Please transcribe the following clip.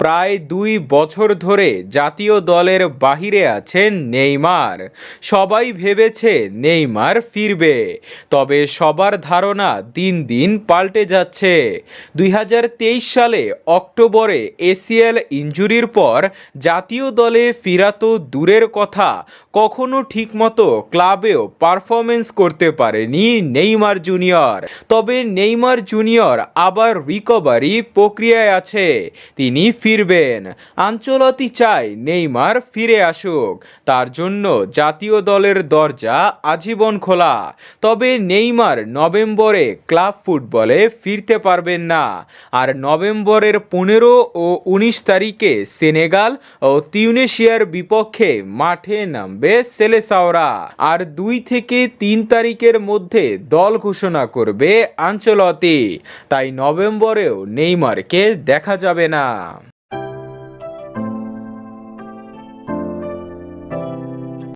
প্রায় দুই বছর ধরে জাতীয় দলের বাহিরে আছেন নেইমার। সবাই ভেবেছে নেইমার ফিরবে, তবে সবার ধারণা দিন দিন পাল্টে যাচ্ছে। দুই হাজার তেইশ সালে অক্টোবরে এসিএল ইঞ্জুরির পর জাতীয় দলে ফিরা তো দূরের কথা, কখনো ঠিকমতো ক্লাবেও পারফরমেন্স করতে পারেনি নেইমার জুনিয়র। তবে নেইমার জুনিয়র আবার রিকভারি প্রক্রিয়ায় আছে, তিনি ফিরবেন। আঞ্চলতি চায় নেইমার ফিরে আসুক। তার জন্য জাতীয় দলের দরজা আজীবন খোলা। তবে নেইমার নভেম্বরে ক্লাব ফুটবলে ফিরতে পারবেন না। আর নভেম্বরের পনেরো ও উনিশ তারিখে সেনেগাল ও তিউনেশিয়ার বিপক্ষে মাঠে নামবে সেলেসাওরা। আর দুই থেকে তিন তারিখের মধ্যে দল ঘোষণা করবে আঞ্চলতি। তাই নভেম্বরেও নেইমারকে দেখা যাবে না।